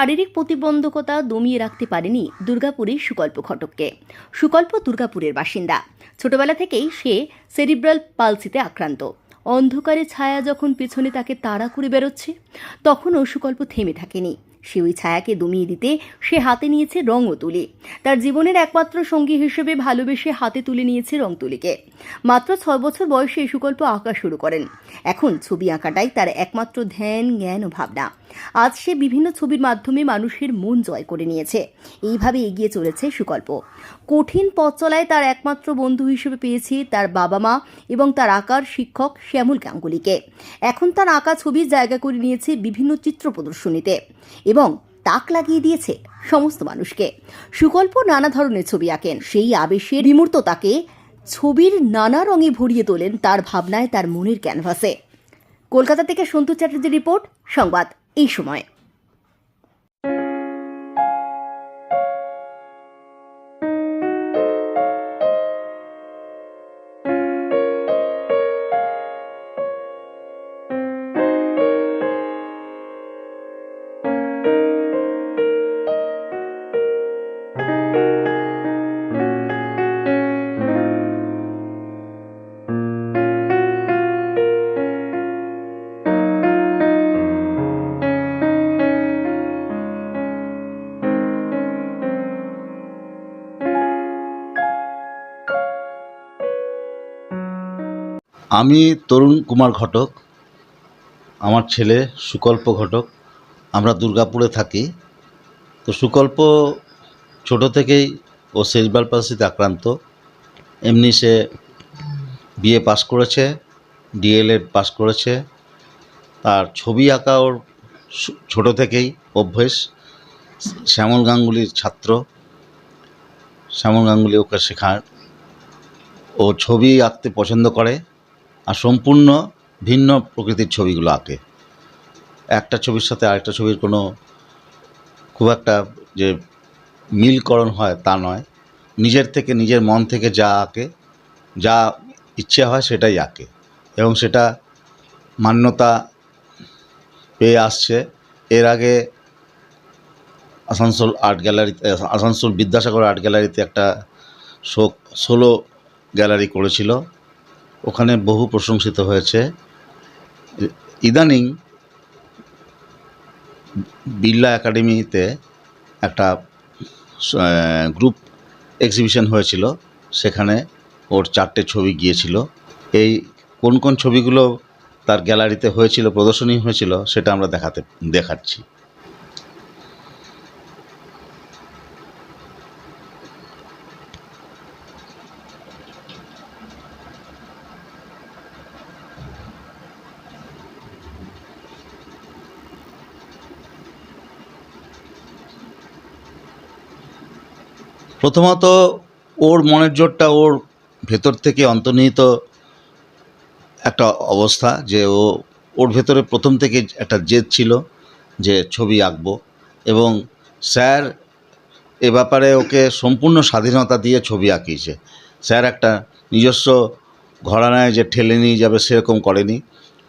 শারীরিক প্রতিবন্ধকতা দমিয়ে রাখতে পারেনি দুর্গাপুরের সুকল্প ঘটককে। সুকল্প দুর্গাপুরের বাসিন্দা। ছোটবেলা থেকেই সে সেরিব্রাল পালসিতে আক্রান্ত। অন্ধকারে ছায়া যখন পিছনে তাকে তাড়া করে বেরোচ্ছে, তখনও সুকল্প থেমে থাকেনি। সে ওই ছায়াকে দমিয়ে দিতে সে হাতে নিয়েছে রং ও তুলি। তার জীবনের একমাত্র সঙ্গী হিসেবে ভালোবেসে হাতে তুলে নিয়েছে রং তুলিকে। মাত্র ছয় বছর বয়সে এই সুকল্প আঁকা শুরু করেন। এখন ছবি আঁকাটাই তার একমাত্র ধ্যান, জ্ঞান ও ভাবনা। আজ সে বিভিন্ন ছবির মাধ্যমে মানুষের মন জয় করে নিয়েছে। এইভাবে এগিয়ে চলেছে সুকল্প। কঠিন পথ চলায় তার একমাত্র বন্ধু হিসেবে পেয়েছে তার বাবা মা এবং তার আঁকার শিক্ষক শ্যামল গাঙ্গুলিকে। এখন তার আঁকা ছবি জায়গা করে নিয়েছে বিভিন্ন চিত্র প্রদর্শনীতে। এবং তাক লাগিয়ে দিয়েছে সমস্ত মানুষকে। সুকল্প নানা ধরনের ছবি আঁকেন। সেই আবেশের বিমূর্ত তাকে ছবির নানা রঙে ভরিয়ে তোলেন তার ভাবনায়, তার মনের ক্যানভাসে। কলকাতা থেকে সন্তু চ্যাটার্জির রিপোর্ট, সংবাদ এই সময়। আমি তরুণ কুমার ঘটক, আমার ছেলে সুকল্প ঘটক, আমরা দুর্গাপুরে থাকি। তো সুকল্প ছোট থেকেই ও সেরিব্রাল পালসিতে আক্রান্ত। এমনি সে বিএ পাস করেছে ডিএলএড পাস করেছে। তার ছবি আঁকা ওর ছোট থেকেই অভ্যেস। শ্যামল গাঙ্গুলির ছাত্র। শ্যামল গাঙ্গুলি ওকে শেখায়। ও ছবি আঁকতে পছন্দ করে। আর সম্পূর্ণ ভিন্ন প্রকৃতির ছবিগুলো আঁকে। একটা ছবির সাথে আরেকটা ছবির কোনো খুব একটা যে মিলকরণ হয় তা নয়। নিজের থেকে, নিজের মন থেকে যা আঁকে, যা ইচ্ছে হয় সেটাই আঁকে। এবং সেটা মান্যতা পেয়ে আসছে। এর আগে আসানসোল আর্ট গ্যালারিতে, আসানসোল বিদ্যাসাগর আর্ট গ্যালারিতে একটা শোক সোলো গ্যালারি করেছিল। ওখানে বহু প্রশংসিত হয়েছে। ইদানিং বিড়লা একাডেমিতে একটা গ্রুপ এক্সিবিশন হয়েছিল। সেখানে ওর চারটে ছবি গিয়েছিল। এই কোন কোন ছবিগুলো তার গ্যালারিতে হয়েছিল, প্রদর্শনী হয়েছিল, সেটা আমরা দেখাতে, দেখাচ্ছি। প্রথমত ওর মনের জোরটা ওর ভেতর থেকে অন্তর্নিহিত একটা অবস্থা যে ও, ওর ভেতরে প্রথম থেকে একটা জেদ ছিল যে ছবি আঁকবো এবং স্যার এ ব্যাপারে ওকে সম্পূর্ণ স্বাধীনতা দিয়ে ছবি আঁকিয়েছে। স্যার একটা নিজস্ব ঘরানায় যে ঠেলে নিয়ে যাবে সেরকম করেনি।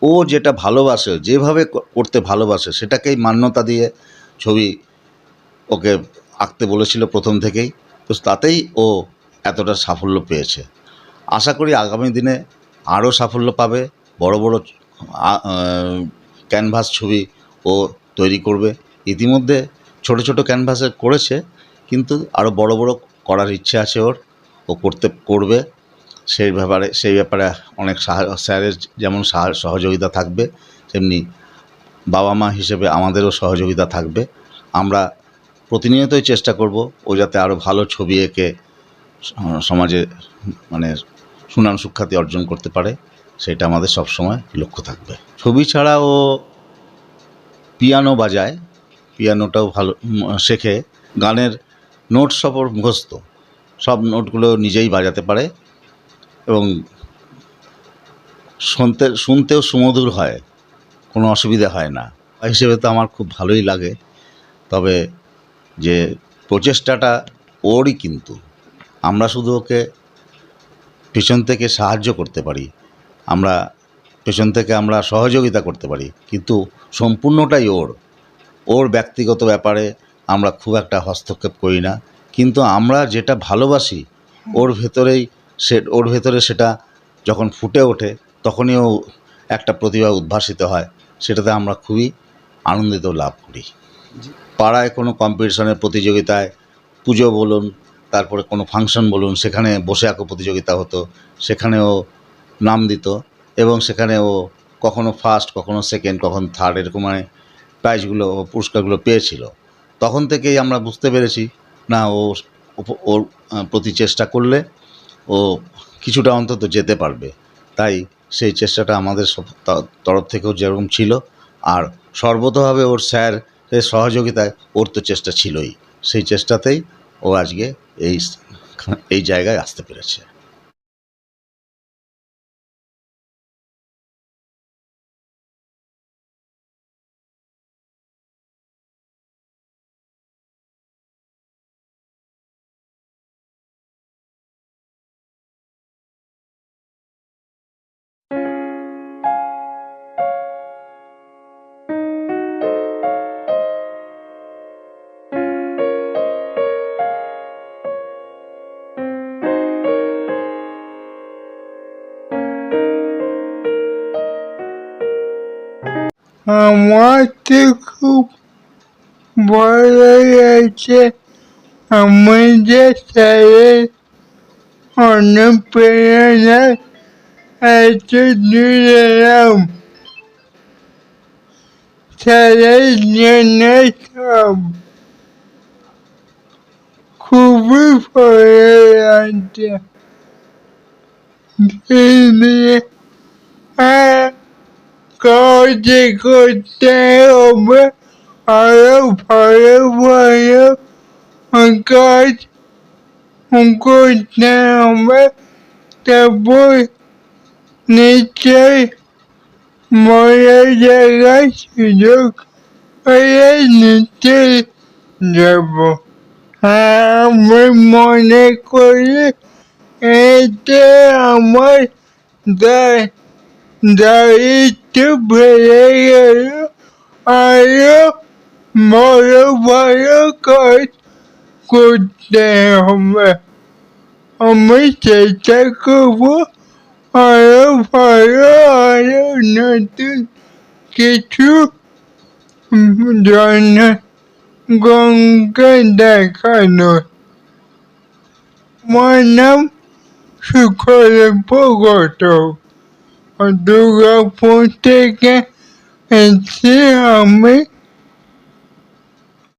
ও যেটা ভালোবাসে, যেভাবে করতে ভালোবাসে সেটাকেই মান্যতা দিয়ে ছবি ওকে আঁকতে বলেছিল প্রথম থেকেই। তো তাতেই ও এতটা সাফল্য পেয়েছে। আশা করি আগামী দিনে আরও সাফল্য পাবে। বড় বড় ক্যানভাস ছবি ও তৈরি করবে। ইতিমধ্যে ছোট ছোট ক্যানভাসে করেছে, কিন্তু আরও বড় বড় করার ইচ্ছে আছে ওর। ও করতে, করবে। সেই ব্যাপারে সেই ব্যাপারে অনেক স্যারের যেমন সাহা- সহযোগিতা থাকবে, তেমনি বাবা মা হিসেবে আমাদেরও সহযোগিতা থাকবে। আমরা প্রতিনিয়তই চেষ্টা করব ও যাতে আরও ভালো ছবি এঁকে সমাজে মানে সুনাম সুখ্যাতি অর্জন করতে পারে, সেটা আমাদের সব সময় লক্ষ্য থাকবে। ছবি ছাড়া ও পিয়ানো বাজায়, পিয়ানোটাও ভালো শেখে। গানের নোট সব ওর মুখস্থ, সব নোটগুলো নিজেই বাজাতে পারে এবং শুনতে, শুনতেও সুমধুর হয়, কোনো অসুবিধা হয় না। হিসেবে তো আমার খুব ভালোই লাগে, তবে যে প্রচেষ্টাটা ওরই কিন্তু। আমরা শুধু ওকে পেছন থেকে সাহায্য করতে পারি। আমরা পেছন থেকে আমরা সহযোগিতা করতে পারি। কিন্তু সম্পূর্ণটাই ওর। ওর ব্যক্তিগত ব্যাপারে আমরা খুব একটা হস্তক্ষেপ করি না। কিন্তু আমরা যেটা ভালোবাসি, ওর ভেতরেই সে, ওর ভেতরে সেটা যখন ফুটে ওঠে, তখনই ও একটা প্রতিভা উদ্ভাসিত হয়। সেটাতে আমরা খুবই আনন্দিত লাভ করি। পাড়ায় কোনো কম্পিটিশনের প্রতিযোগিতায় পুজো বলুন, তারপরে কোনো ফাংশন বলুন, সেখানে বসে আঁকো প্রতিযোগিতা হতো, সেখানেও নাম দিত এবং সেখানে ও কখনো ফার্স্ট কখনো সেকেন্ড কখন থার্ড এরকম মানে প্রাইজগুলো পুরস্কারগুলো পেয়েছিল। তখন থেকেই আমরা বুঝতে পেরেছি, না, ও ওর প্রতি চেষ্টা করলে ও কিছুটা অন্তত যেতে পারবে। তাই সেই চেষ্টাটা আমাদের তরফ থেকেও যেরকম ছিল, আর সর্বতভাবে ওর স্যারের সহযোগিতায় ওর তো চেষ্টা ছিলই। সেই চেষ্টাতেই ও আজকে এই এই জায়গায় আসতে পেরেছে। আমার তো খুব ভালো লাগছে আমাদের স্যারের অনুপ্রেরণা এত দূর এলাম স্যারের জন্য সব খুবই ভালো লাগছে এই নিয়ে আহ কাজে করতে হবে আরও ভালো ভালো কাজ করতে হবে তারপর নিশ্চয় বড় জায়গায় সুযোগ হয়ে নিশ্চয় যাব আমি মনে করি এতে আমার দায় দায়িত্ব বেড়ে গেল আরও বড় বড় কাজ করতে হবে আমি চেষ্টা করব আরও ভালো আরও নতুন কিছু জন গঙ্গা দেখানোর আমার নাম সুখল গৌতম দুর্গাপুর থেকে এসে আমি